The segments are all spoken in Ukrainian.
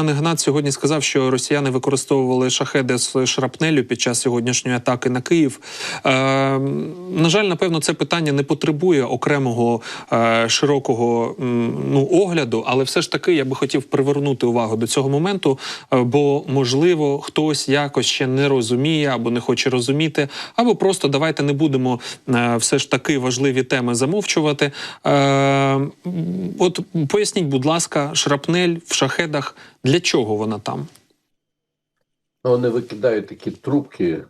пан Ігнат сьогодні сказав, що росіяни використовували шахеди з шрапнелю під час сьогоднішньої атаки на Київ. Е, на жаль, напевно, це питання не потребує окремого е, широкого ну, огляду, але все ж таки я би хотів привернути увагу до цього моменту, е, бо можливо хтось якось ще не розуміє або не хоче розуміти, або просто давайте не будемо е, все ж таки важливі теми замовчувати. Е, от поясніть, будь ласка, шрапнель в шахедах для чого вона там? Ну, Вони викидають такі трубки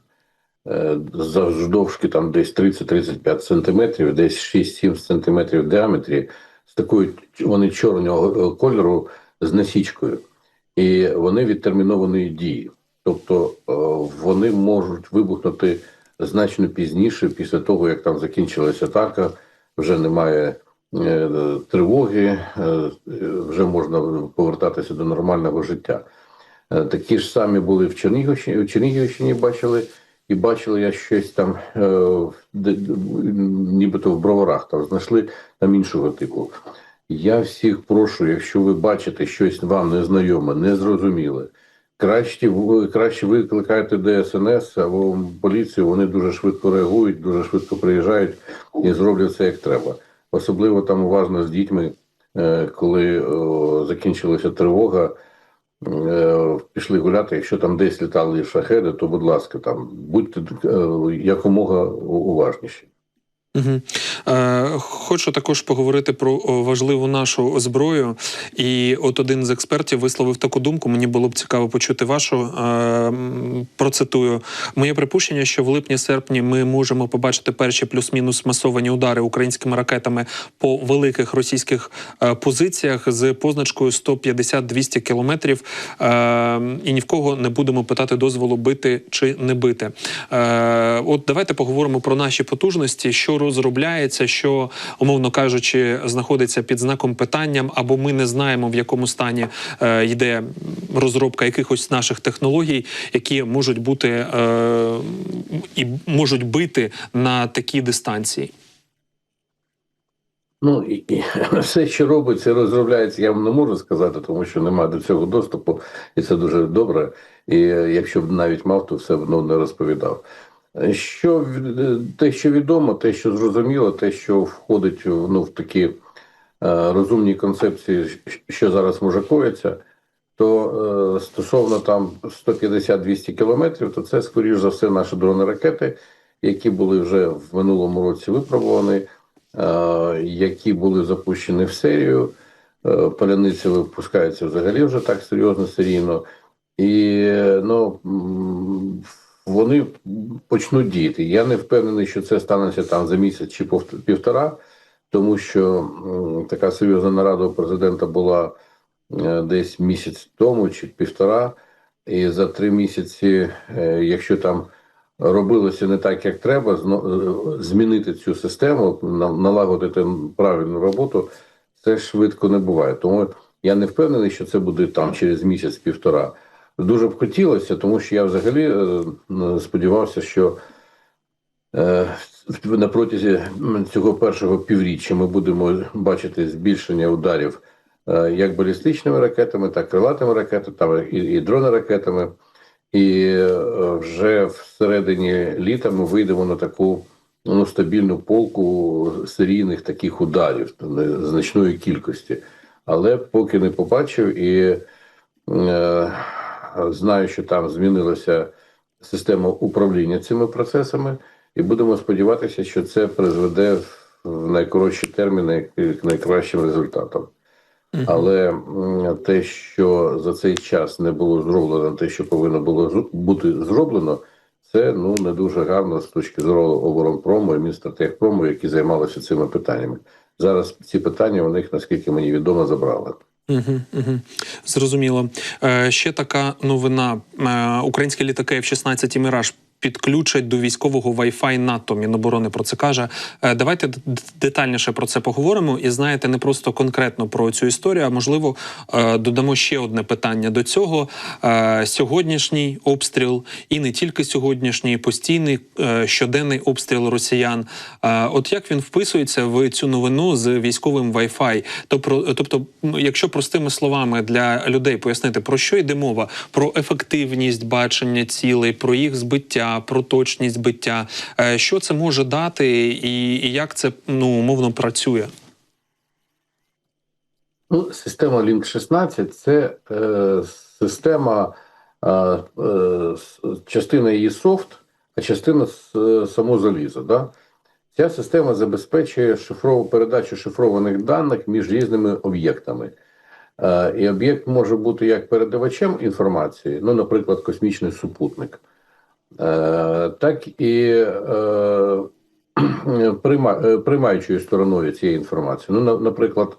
е, завдовжки там десь 30-35 сантиметрів, десь 6-7 сантиметрів в діаметрі, з такою вони чорного е, кольору з насічкою. І вони відтермінованої дії. Тобто е, вони можуть вибухнути значно пізніше, після того, як там закінчилася атака, вже немає тривоги, е, вже можна повертатися до нормального життя. Е, Такі ж самі були в Чернігівщині, в Чернігівщині бачили, і бачили я щось там, е, нібито в броварах, там знайшли там іншого типу. Я всіх прошу, якщо ви бачите щось вам незнайоме, незрозуміле, краще, краще викликайте ДСНС або поліцію, вони дуже швидко реагують, дуже швидко приїжджають і зроблять це як треба. Особливо там уважно з дітьми, е, коли закінчилася тривога, е, пішли гуляти. Якщо там десь літали шахеди, то будь ласка, там будьте е, якомога уважніші. Угу. Е, хочу також поговорити про важливу нашу зброю. І от один з експертів висловив таку думку. Мені було б цікаво почути вашу. Е, процитую моє припущення, що в липні-серпні ми можемо побачити перші плюс-мінус масовані удари українськими ракетами по великих російських е, позиціях з позначкою 150-200 кілометрів. Е, і ні в кого не будемо питати дозволу бити чи не бити. Е, от давайте поговоримо про наші потужності, що розробляється, що, умовно кажучи, знаходиться під знаком питанням, або ми не знаємо, в якому стані е, йде розробка якихось наших технологій, які можуть бути е, і можуть бити на такій дистанції. Ну і, все, що робиться, розробляється, я вам не можу сказати, тому що немає до цього доступу, і це дуже добре. І е, якщо б навіть мав, то все одно не розповідав. Що е, те, що відомо, те, що зрозуміло, те, що входить в- ну, в такі е, розумні концепції, що зараз може коїться, то е, стосовно там 150-200 кілометрів, то це скоріш за все наші дрони ракети, які були вже в минулому році випробувані, е, які були запущені в серію. Е, Паляниця випускається взагалі вже так серйозно, серійно. І е, ну, м, вони почнуть діяти. Я не впевнений, що це станеться там за місяць чи півтора, тому що така серйозна нарада у президента була е, десь місяць тому чи півтора. І за три місяці, е, якщо там робилося не так, як треба, е, змінити цю систему, на- налагодити правильну роботу, це швидко не буває. Тому я не впевнений, що це буде там через місяць-півтора. Дуже б хотілося, тому що я взагалі е, сподівався, що е, на протязі цього першого півріччя ми будемо бачити збільшення ударів е, як балістичними ракетами, так і крилатими ракетами, і, і дронеракетами. І вже всередині літа ми вийдемо на таку ну, стабільну полку серійних таких ударів значної кількості. Але поки не побачив і е, знаю, що там змінилася система управління цими процесами, і будемо сподіватися, що це призведе в найкоротші терміни к найкращим результатам. Але те, що за цей час не було зроблено, те, що повинно було бути зроблено, це ну не дуже гарно з точки зору оборонпрому і Мінстратегпрому, які займалися цими питаннями. Зараз ці питання у них, наскільки мені відомо, забрали. Угу, угу. Зрозуміло. Е, ще така новина: е, українські літаки F-16 Міраж підключать до військового Wi-Fi НАТО. Міноборони про це каже. Е, Давайте детальніше про це поговоримо. І знаєте, не просто конкретно про цю історію, а можливо е, додамо ще одне питання до цього. Е, Сьогоднішній обстріл, і не тільки сьогоднішній, постійний щоденний обстріл росіян. От як він вписується в цю новину з військовим Wi-Fi? Тобто, тобто, якщо простими словами для людей пояснити, про що йде мова? Про ефективність бачення цілей, про їх збиття, про точність збиття. Е, Що це може дати, і, і як це ну умовно працює? Ну, система Link 16 це е, система, е, е, частина її софт, а частина е, само залізо. Да? Ця система забезпечує шифров... передачу шифрованих даних між різними об'єктами. Е, і об'єкт може бути як передавачем інформації, ну, наприклад, космічний супутник, так і е, е, приймаючою стороною цієї інформації. Ну, наприклад,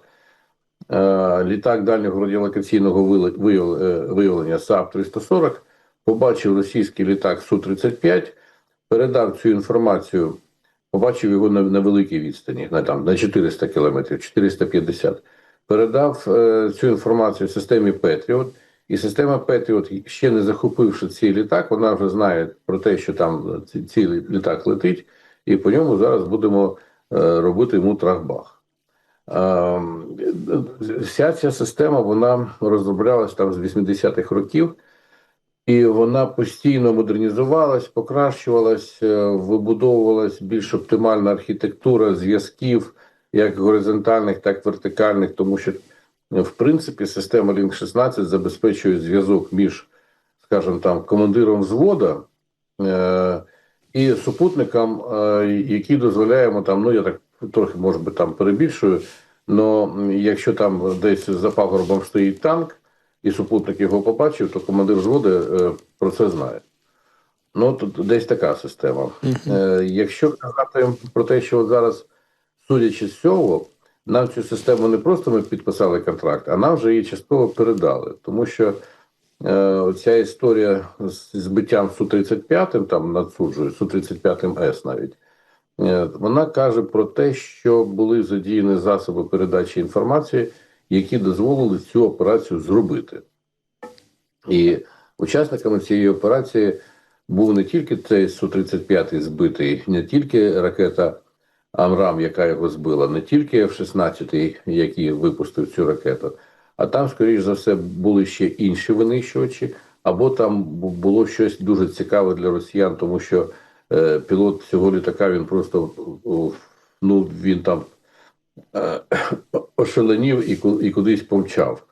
е, літак дальнього радіолокаційного е, виявлення САП-340 побачив російський літак Су-35, передав цю інформацію, побачив його на, на великій відстані, на, там, на 400 кілометрів, 450. Передав е, цю інформацію системі Петріот, і система Петріот, ще не захопивши цей літак, вона вже знає про те, що там ці- цей літак летить, і по ньому зараз будемо е, робити йому трахбах. Ем, Вся ця система вона розроблялась там з 80-х років, і вона постійно модернізувалась, покращувалась, е, вибудовувалась більш оптимальна архітектура зв'язків, як горизонтальних, так і вертикальних, тому що, в принципі, система Link 16 забезпечує зв'язок між, скажімо там, командиром взвода е, і супутником, е, який дозволяємо там, ну я так трохи може би там перебільшую. але якщо там десь за пагорбом стоїть танк, і супутник його побачив, то командир взводу е, про це знає. Ну, тут десь така система. Е, якщо казати про те, що от зараз, судячи з цього, нам цю систему не просто ми підписали контракт, а нам вже її частково передали. Тому що е, ця історія з збиттям Су-35, там надсуджує, Су-35С навіть, е, вона каже про те, що були задіяні засоби передачі інформації, які дозволили цю операцію зробити. І учасниками цієї операції був не тільки цей Су-35 збитий, не тільки ракета Амрам, яка його збила, не тільки F-16, який випустив цю ракету, а там, скоріш за все, були ще інші винищувачі, або там було щось дуже цікаве для росіян, тому що е, пілот цього літака він просто ну він там е, ошаленів і, і кудись помчав.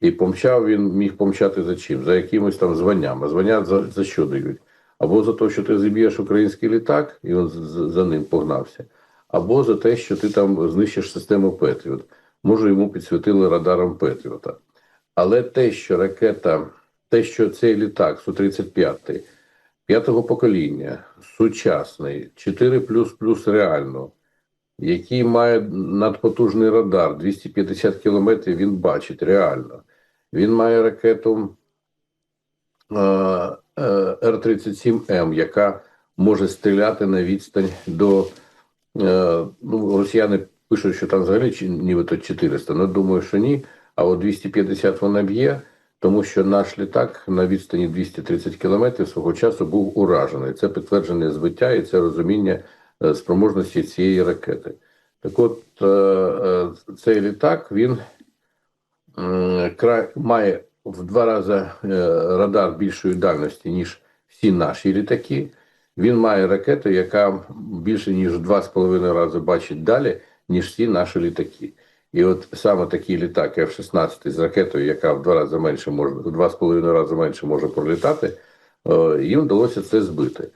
І помчав він міг помчати за чим? За якимось там званням. А звання за, за що дають? Або за те, що ти зіб'єш український літак, і він за ним погнався, або за те, що ти там знищиш систему Петріот. Може, йому підсвітили радаром Петріота. Але те, що ракета, те, що цей літак Су-35 п'ятого покоління, сучасний, 4 реально, який має надпотужний радар, 250 кілометрів він бачить реально. Він має ракету е, Р-37М, яка може стріляти на відстань до. Е, ну, росіяни пишуть, що там взагалі нібито 400, але думаю, що ні. А от 250 вона б'є, тому що наш літак на відстані 230 кілометрів свого часу був уражений. Це підтверджене збиття і це розуміння е, спроможності цієї ракети. Так от е, цей літак він має в два рази радар більшої дальності, ніж всі наші літаки. Він має ракету, яка більше ніж в два з половиною рази бачить далі, ніж всі наші літаки. І от саме такий літак F-16 з ракетою, яка в два рази менше може, в два з половиною рази менше може пролітати, е, їм вдалося це збити.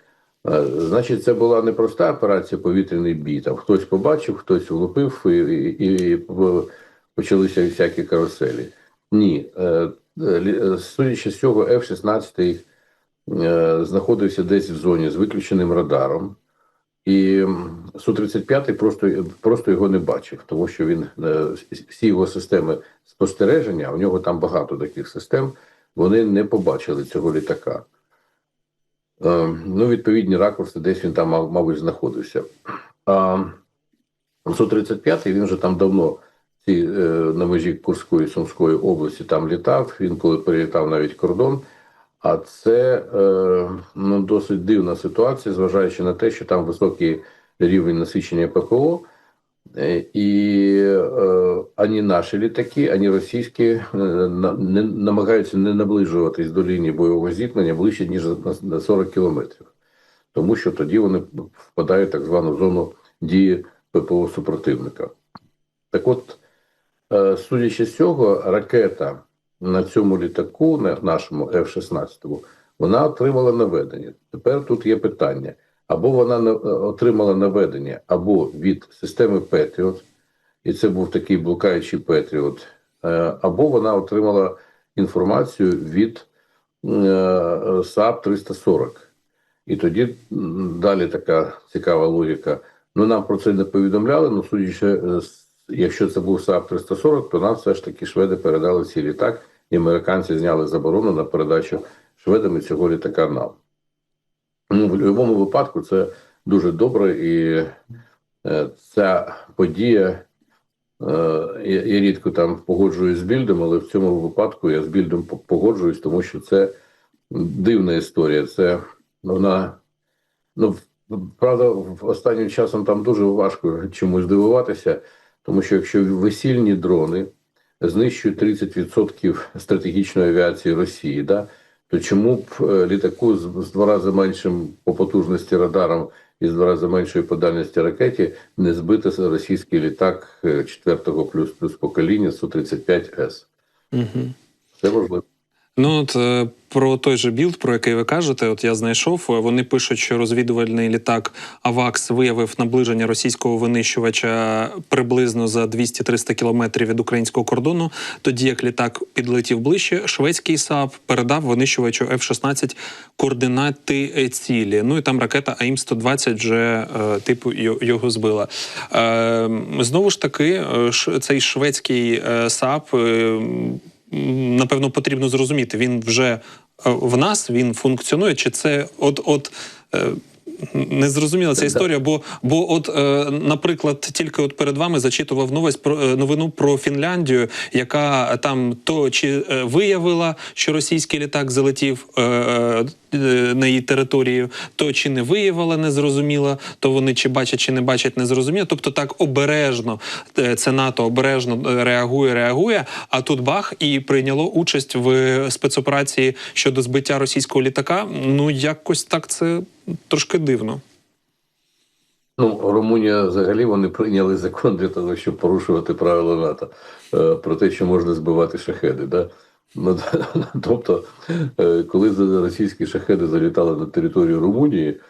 Е, Значить, це була не проста операція повітряний бій. Там хтось побачив, хтось влупив і, і, і почалися всякі каруселі. Ні, Е, судячи з цього, F-16 е, знаходився десь в зоні з виключеним радаром. І Су-35 просто, просто його не бачив, тому що він е, всі його системи спостереження, у нього там багато таких систем, вони не побачили цього літака. Е, ну, відповідні ракурси, десь він там, мабуть, знаходився. А Су-35 він вже там давно ці, е, на межі Курської Сумської області там літав. Він коли перелітав навіть кордон. А це е, ну, досить дивна ситуація, зважаючи на те, що там високий рівень насичення ППО, Е, і е, ані наші літаки, ані російські е, на- не намагаються не наближуватись до лінії бойового зіткнення ближче ніж на, на 40 кілометрів, тому що тоді вони впадають в так звану зону дії ППО супротивника. Так от, е, судячи з цього, ракета на цьому літаку, на нашому F-16, вона отримала наведення. Тепер тут є питання: або вона на- отримала наведення або від системи Patriot, і це був такий блукаючий Patriot, е, або вона отримала інформацію від е, САП 340. І тоді далі така цікава логіка. Ну нам про це не повідомляли. Ну судячи, е, з- якщо це був САП 340, то нам все ж таки шведи передали цей літак, і американці зняли заборону на передачу шведами цього літака нам. Ну, в будь-якому випадку це дуже добре, і е, ця подія. е, Я, я рідко там погоджуюсь з більдом, але в цьому випадку я з більдом погоджуюсь, тому що це дивна історія. Це вона ну правда, останнім часом там дуже важко чомусь дивуватися, тому що якщо весільні дрони знищують 30% стратегічної авіації Росії, да, то чому б е, літаку з, з два рази меншим по потужності радаром і з два рази меншої по дальності ракеті не збити російський літак е, четвертого плюс плюс покоління Су-35С? Угу. Це можливо. Ну от е, про той же білд, про який ви кажете, от я знайшов. е, Вони пишуть, що розвідувальний літак Авакс виявив наближення російського винищувача приблизно за 200-300 кілометрів від українського кордону. Тоді як літак підлетів ближче, шведський САП передав винищувачу F-16 координати е, цілі. Ну і там ракета АІМ-120 вже е, типу його збила. Е, знову ж таки, е, ш- цей шведський САП. напевно, потрібно зрозуміти, він вже в нас він функціонує, чи це от от. е, Не зрозуміла ця історія, бо бо, от, е, наприклад, тільки от перед вами зачитував новость про е, новину про Фінляндію, яка там то чи е, виявила, що російський літак залетів е, е, на її територію, то чи не виявила, не зрозуміла, то вони чи бачать, чи не бачать, не зрозуміло. Тобто так обережно е, це НАТО обережно е, реагує, реагує. А тут бах і прийняло участь в спецоперації щодо збиття російського літака. Ну якось так це трошки дивно. Ну, Румунія взагалі вони прийняли закон для того, щоб порушувати правила НАТО е, про те, що можна збивати шахеди. Да? Ну, тобто, е, коли російські шахеди залітали на територію Румунії,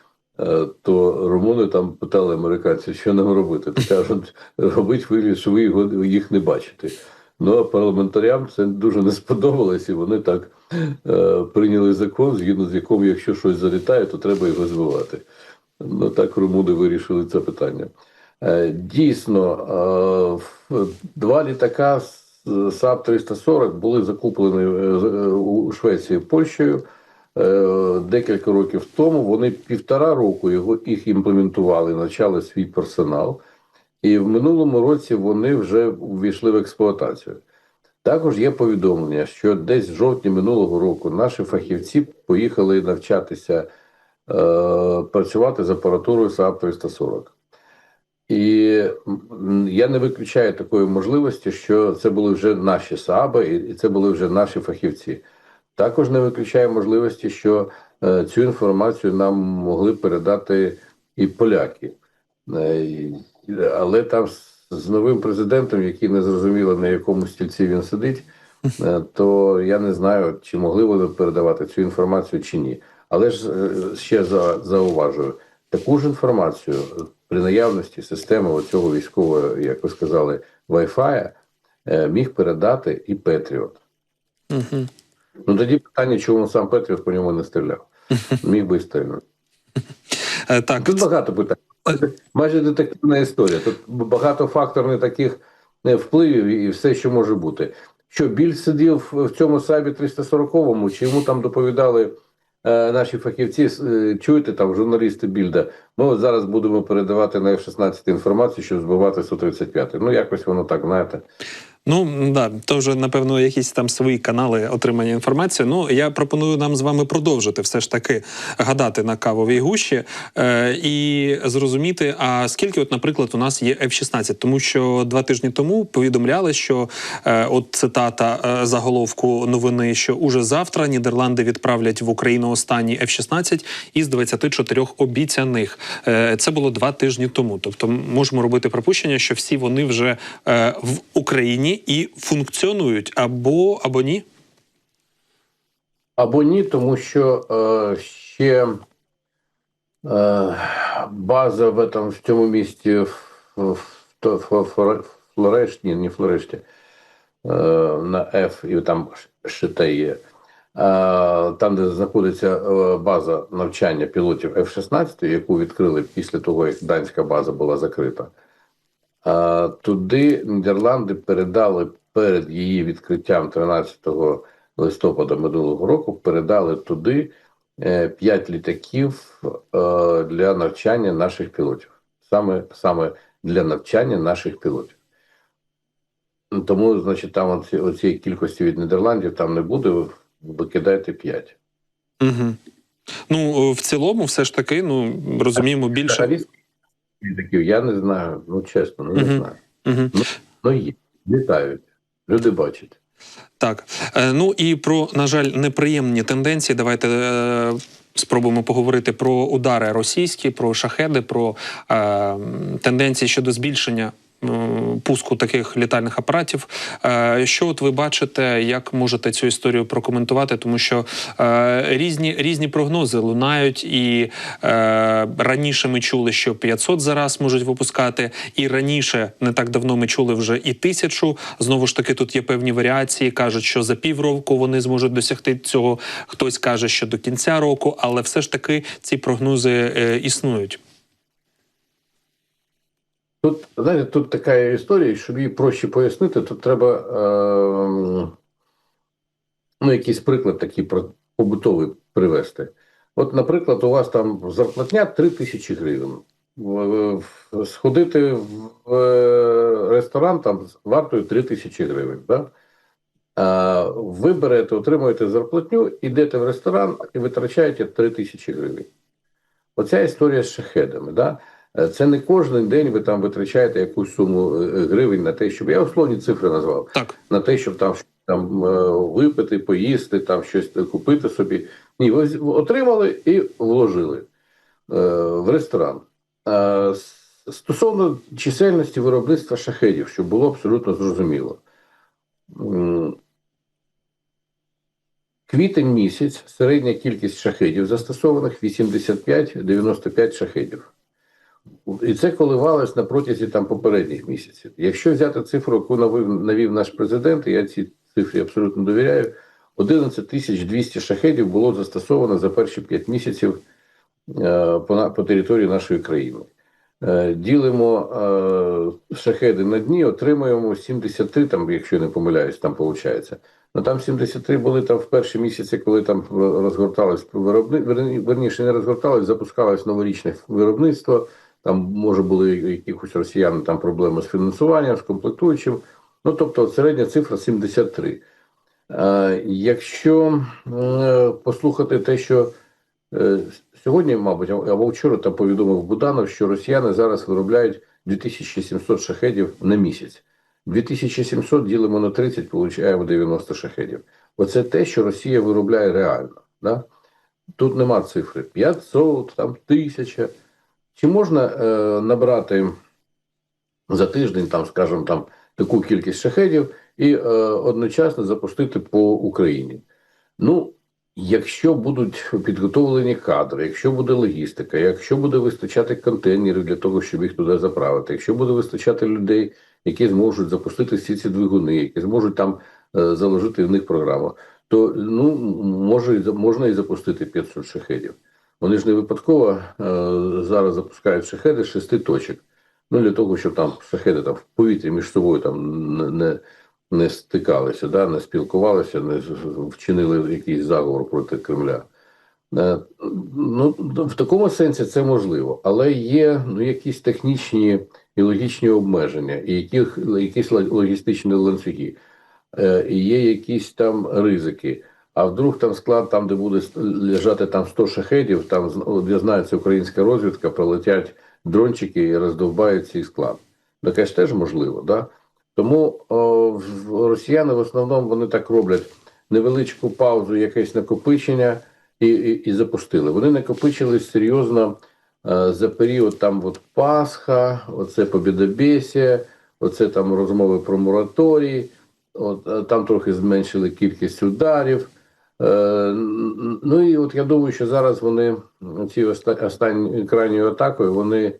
е, то румуни там питали американців, що нам робити. То кажуть, робить вигляд, що ви його, їх не бачите. Ну а парламентарям це дуже не сподобалось, і вони так е, прийняли закон, згідно з яким, якщо щось залітає, то треба його збивати. Ну так румуни вирішили це питання. Е, Дійсно, е, два літака САП 340 були закуплені е, е, у Швеції Польщею е, декілька років тому. Вони півтора року його їх імплементували, навчали свій персонал, і в минулому році вони вже увійшли в експлуатацію. Також є повідомлення, що десь в жовтні минулого року наші фахівці поїхали навчатися е, працювати з апаратурою САП 340. І я не виключаю такої можливості, що це були вже наші СААБи, і це були вже наші фахівці. Також не виключаю можливості, що е, цю інформацію нам могли передати і поляки. Е, але там з, новим президентом, який не зрозуміло на якому стільці він сидить, е, то я не знаю, чи могли вони передавати цю інформацію чи ні. Але ж ще за, зауважую, таку ж інформацію при наявності системи оцього військового, як ви сказали, Wi-Fi, е, міг передати і Петріот. Угу. Ну тоді питання, чому сам Петріот по ньому не стріляв. Міг би і. Е, так, Тут багато питань. Майже детективна історія. Тут багато факторних таких е, впливів і все, що може бути. Що біль сидів в цьому сайбі 340-му, чи йому там доповідали наші фахівці, е, чуєте там журналісти Більда, ми от зараз будемо передавати на F-16 інформацію, щоб збивати Су-35. Ну, якось воно так, знаєте. Ну да, то вже напевно якісь там свої канали отримання інформації. Ну я пропоную нам з вами продовжити все ж таки гадати на кавовій гущі е, і зрозуміти, а скільки, от, наприклад, у нас є F-16, тому що два тижні тому повідомляли, що е, от цитата е, заголовку новини, що уже завтра Нідерланди відправлять в Україну останній F-16 із 24 обіцяних. Е, це було два тижні тому. Тобто, можемо робити припущення, що всі вони вже е, в Україні і функціонують або або ні. Або ні, тому що е, ще е, база в, этом, в цьому місті в, в, Флорешті, не Флорешті, е, на F, і там шите є. Е, там, де знаходиться е, база навчання пілотів F-16, яку відкрили після того, як данська база була закрита. Е, туди Нідерланди передали перед її відкриттям 13 листопада минулого року передали туди е, п'ять літаків е, для навчання наших пілотів. Саме, саме для навчання наших пілотів. Тому, значить, там оці, оцієї кількості від Нідерландів там не буде, викидайте п'ять. Угу. Ну, в цілому, все ж таки, ну розуміємо більше. Літаків я не знаю, ну чесно, ну, не Мгм. знаю. Угу. Ну є, літають, люди бачать. Так, Е, ну і про, на жаль, неприємні тенденції. Давайте е, спробуємо поговорити про удари російські, про шахеди, про е, тенденції щодо збільшення. Пуску таких літальних апаратів. Е, Що от ви бачите, як можете цю історію прокоментувати? Тому що е, різні різні прогнози лунають, і е, раніше ми чули, що 500 за раз можуть випускати, і раніше не так давно ми чули вже і тисячу. Знову ж таки, тут є певні варіації. кажуть, що за півроку вони зможуть досягти цього. Хтось каже, що до кінця року, але все ж таки ці прогнози існують. Тут, знаєте, тут така історія, щоб її проще пояснити, тут треба е, ну, якийсь приклад такий побутовий привести. От, наприклад, у вас там зарплатня 3 тисячі гривень. Сходити в е, ресторан там вартою 3 тисячі гривень. Да? Ви берете, отримуєте зарплатню, йдете в ресторан і витрачаєте 3 тисячі гривень. Оця історія з шахедами. Да? Е, Це не кожен день ви там витрачаєте якусь суму е, гривень на те, щоб я условні цифри назвав, Так, на те, щоб там, там е, випити, поїсти, там щось купити собі. Ні, ви отримали і вложили в ресторан. Стосовно чисельності виробництва шахедів, щоб було абсолютно зрозуміло. Квітень місяць середня кількість шахедів застосованих 85-95 шахедів. І це коливалось на протязі там попередніх місяців. Якщо взяти цифру, яку навів, навів наш президент, я цій цифрі абсолютно довіряю, 11 тисяч 200 шахедів було застосовано за перші 5 місяців е, по, по території нашої країни. Е, ділимо е, шахеди на дні, отримуємо 73, там, якщо не помиляюсь, там виходить. Ну там 73 були там в перші місяці, коли там розгорталось виробни... верні- верніше не розгорталось, запускалось новорічне виробництво. Там може були якихось росіян там проблеми з фінансуванням, з комплектуючим. Ну тобто середня цифра 73. Е, якщо е, послухати те, що е, сьогодні, мабуть, або вчора там повідомив Буданов, що росіяни зараз виробляють 2700 шахедів на місяць. 2700 ділимо на 30, получаємо 90 шахедів. Оце те, що Росія виробляє реально. Да? Тут нема цифри 500, там 1000. Чи можна е, набрати за тиждень, там, скажімо, там, таку кількість шахедів і е, одночасно запустити по Україні? Ну, якщо будуть підготовлені кадри, якщо буде логістика, якщо буде вистачати контейнерів для того, щоб їх туди заправити, якщо буде вистачати людей, які зможуть запустити всі ці двигуни, які зможуть там е, заложити в них програму, то ну може можна і запустити 500 шахедів. Вони ж не випадково е, зараз запускають шахеди з шести точок. Ну для того, щоб там шахеди там в повітрі між собою там не, не, стикалися, да, не спілкувалися, не вчинили якийсь заговор проти Кремля. Е, Ну, в такому сенсі це можливо, але є ну, якісь технічні і логічні обмеження, і якісь логістичні ланцюги, Е, є якісь там ризики. А вдруг там склад, там, де буде лежати там 100 шахедів, там з- от я знаю, це українська розвідка, пролетять дрончики і роздовбають цей склад. Таке ж теж можливо, да? Тому о, росіяни в основному вони так роблять невеличку паузу, якесь накопичення і, і, і запустили. Вони накопичились серйозно е, за період там от Пасха, оце Побєдобєсія, оце там розмови про мораторій, от, е, там трохи зменшили кількість ударів. Е, ну і от я думаю, що зараз вони цією оста- останньою крайньою атакою вони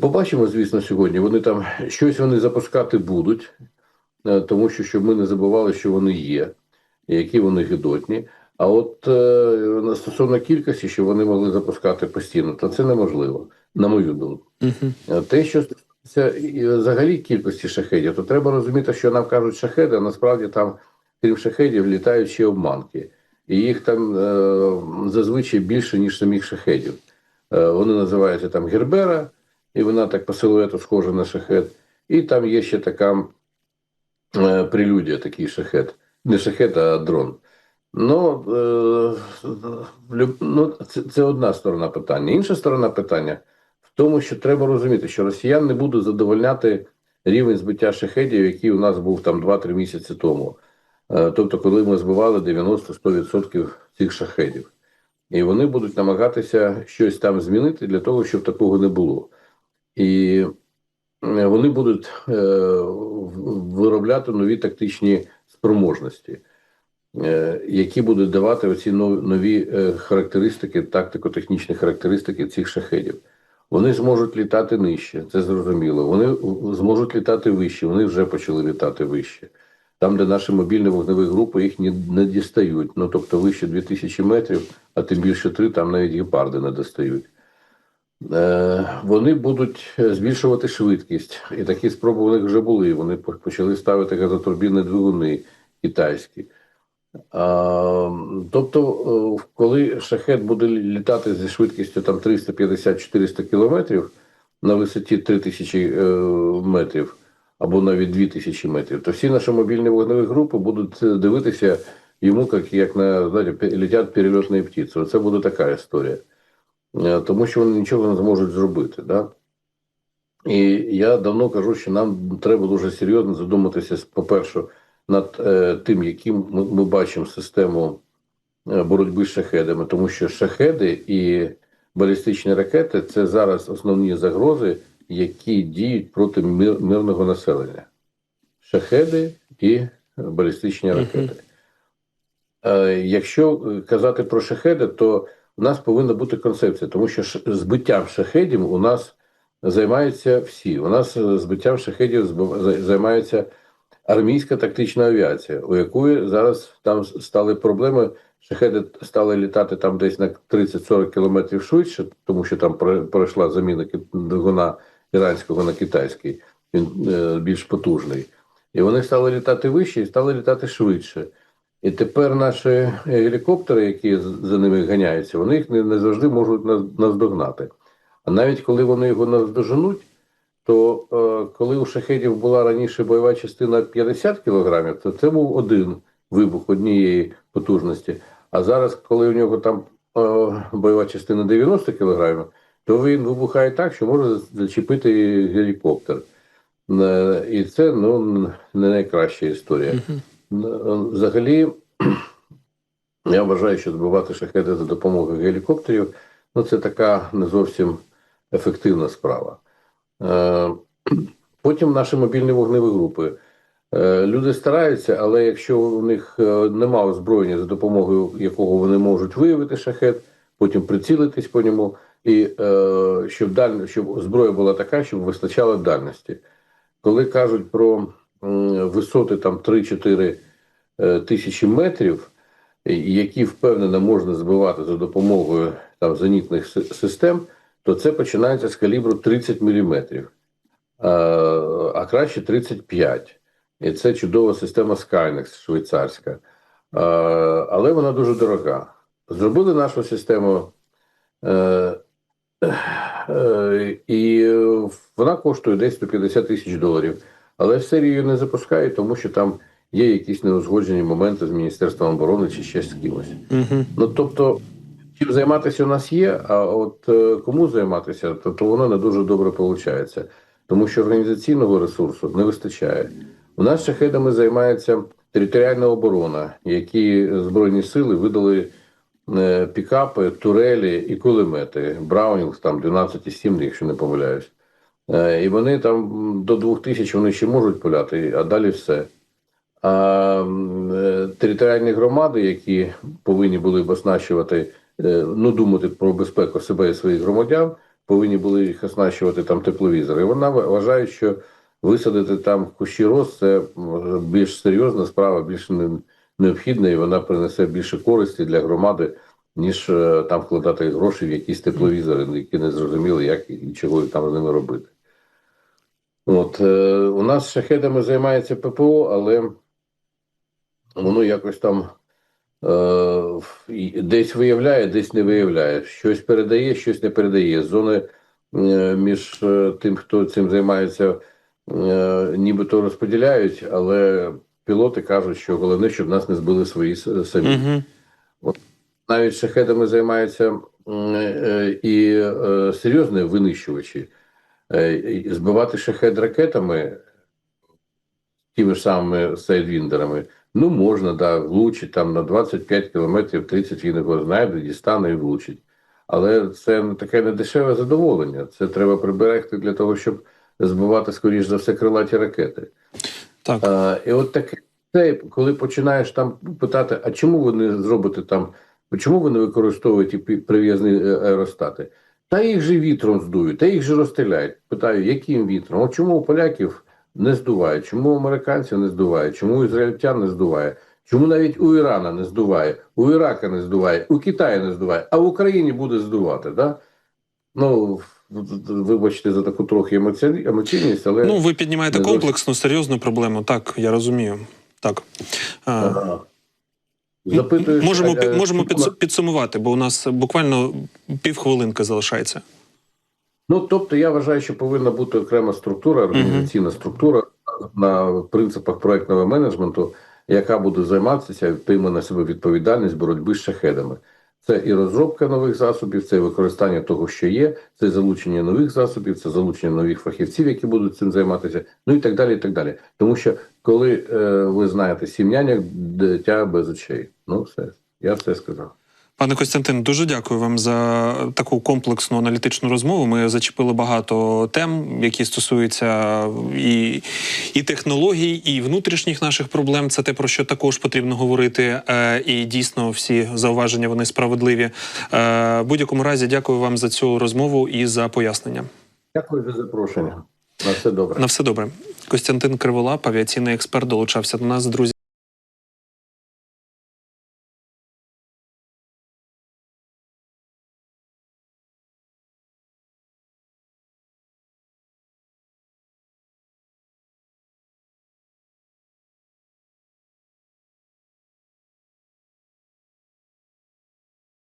побачимо, звісно, сьогодні. Вони там щось вони запускати будуть, е, тому що щоб ми не забували, що вони є, і які вони гидотні. А от е, стосовно кількості, що вони могли запускати постійно, то це неможливо, на мою думку. Угу. Те, що стосується взагалі кількості шахедів, то треба розуміти, що нам кажуть шахеди, а насправді там, крім шахедів, літають ще обманки. І їх там е, зазвичай більше, ніж самих шахедів. Е, вони називаються там Гербера, і вона так по силуету схожа на шахет. І там є ще така е, прелюдія, такий шахет. Не шахет, а дрон. Ну, е, ну це, це одна сторона питання. Інша сторона питання в тому, що треба розуміти, що росіян не будуть задовольняти рівень збиття шахедів, який у нас був там 2-3 місяці тому. Е, Тобто, коли ми збивали 90-100% цих шахедів. І вони будуть намагатися щось там змінити для того, щоб такого не було. І е, вони будуть е, виробляти нові тактичні спроможності, які будуть давати оці нові характеристики, тактико-технічні характеристики цих шахедів. Вони зможуть літати нижче, це зрозуміло. Вони зможуть літати вище, вони вже почали літати вище. Там, де наші мобільні вогневі групи їх не, не дістають. Ну тобто вище 2000 метрів, а тим більше 3, там навіть гепарди не достають. Е, вони будуть е, збільшувати швидкість, і такі спроби у них вже були. Вони почали ставити газотурбінні двигуни китайські. Тобто, е, коли шахет буде літати зі швидкістю там 350-400 кілометрів на висоті 3000 е, метрів або навіть 2000 метрів, то всі наші мобільні вогневі групи будуть е, дивитися йому, як, як на знаєте, летять перельотні птиці. Це буде така історія. Е, Тому що вони нічого не зможуть зробити. Да? І я давно кажу, що нам треба дуже серйозно задуматися, по-перше, над е, тим, яким ми, ми бачимо систему е, боротьби з шахедами, тому що шахеди і балістичні ракети це зараз основні загрози, які діють проти мир, мирного населення. Шахеди і балістичні ракети. Е, Якщо е, казати про шахеди, то у нас повинна бути концепція, тому що збиттям шахедів у нас займаються всі. У нас е, збиттям шахедів займається армійська тактична авіація, у якої зараз там стали проблеми. Шахеди стали літати там десь на 30-40 кілометрів швидше, тому що там про- пройшла заміна двигуна іранського на китайський, він е, більш потужний. І вони стали літати вище і стали літати швидше. І тепер наші гелікоптери, які за ними ганяються, вони їх не, завжди можуть наздогнати. А навіть коли вони його наздоженуть, то е, коли у шахедів була раніше бойова частина 50 кілограмів, то це був один вибух однієї потужності. А зараз, коли у нього там е, бойова частина 90 кілограмів, то він вибухає так, що може зачепити гелікоптер. Е, І це ну, не найкраща історія. Угу. Ну, Взагалі, я вважаю, що збивати шахеди за допомогою гелікоптерів ну, це така не зовсім ефективна справа. Е, Потім наші мобільні вогневі групи. Е, Люди стараються, але якщо у них е, нема озброєння, за допомогою якого вони можуть виявити шахет, потім прицілитись по ньому, і е, щоб даль... щоб зброя була така, щоб вистачало дальності. Коли кажуть про м, висоти там 3-4 е, тисячі метрів, які впевнено можна збивати за допомогою там зенітних систем, то це починається з калібру 30 мм, а краще 35. І це чудова система Skynex швейцарська. Е, Але вона дуже дорога. зробили нашу систему, е, е, і вона коштує десь 150 тисяч доларів. Але в серію її не запускають, тому що там є якісь неузгоджені моменти з Міністерством оборони чи ще з кимось. Угу. Ну тобто, чим займатися у нас є, а от е, кому займатися, то, то воно не дуже добре виходить. Тому що організаційного ресурсу не вистачає. У нас шахедами займається територіальна оборона, які Збройні сили видали е, пікапи, турелі і кулемети. Браунінг там 12,7, якщо не помиляюсь. Е, І вони там до 2000 вони ще можуть пуляти, а далі все. А е, територіальні громади, які повинні були б оснащувати, е, ну думати про безпеку себе і своїх громадян, повинні були їх оснащувати там тепловізори. І вона вважає, що висадити там кущі роз це більш серйозна справа, більш не- необхідна, і вона принесе більше користі для громади, ніж е, там вкладати гроші в якісь тепловізори, які не зрозуміли, як і чого там з ними робити. От е, у нас шахедами займається ППО, але воно якось там е, десь виявляє, десь не виявляє. Щось передає, щось не передає. Зони е, між е, тим, хто цим займається, е, нібито розподіляють, але пілоти кажуть, що головне, щоб нас не збили свої самі. Угу. Навіть шахедами займаються е, і е, серйозні винищувачі. Е, Збивати шахед ракетами тими ж самими сайдвіндерами, ну можна, да, влучить там на 25 кілометрів, 30 він його знайде, дістане і влучить. Але це не таке недешеве задоволення. Це треба приберегти для того, щоб збивати, скоріш за все, крилаті ракети. Так. А, і от таке, це, коли починаєш там питати, а чому ви не зробите там, чому ви не використовуєте прив'язні е, аеростати? Та їх же вітром здують, та їх же розстріляють. Питаю, яким вітром? От чому у поляків не здуває? Чому американців не здуває? Чому ізраїльтян не здуває? Чому навіть у Ірана не здуває, у Ірака не здуває, у Китаї не здуває, а в Україні буде здувати, да? Ну, вибачте за таку трохи емоційність, але Ну, ви піднімаєте комплексну, серйозну проблему. Так, я розумію. Так. Ага. запитуєш, можемо а, пі- можемо підсу- підсумувати, бо у нас буквально півхвилинки залишається. Ну, тобто, я вважаю, що повинна бути окрема структура, організаційна структура на принципах проектного менеджменту, яка буде займатися, прийме на себе відповідальність боротьби з шахедами. Це і розробка нових засобів, це і використання того, що є, це залучення нових засобів, це залучення нових фахівців, які будуть цим займатися, ну і так далі. і так далі. Тому що коли е, ви знаєте сім'яння, дитя без очей. Ну, все, я все сказав. Пане Костянтин, дуже дякую вам за таку комплексну аналітичну розмову. Ми зачепили багато тем, які стосуються і, і технологій, і внутрішніх наших проблем. Це те, про що також потрібно говорити. Е, І дійсно всі зауваження вони справедливі. Е, В будь-якому разі, дякую вам за цю розмову і за пояснення. Дякую за запрошення. На все добре. На все добре. Костянтин Криволап, авіаційний експерт, долучався до нас. Друзі.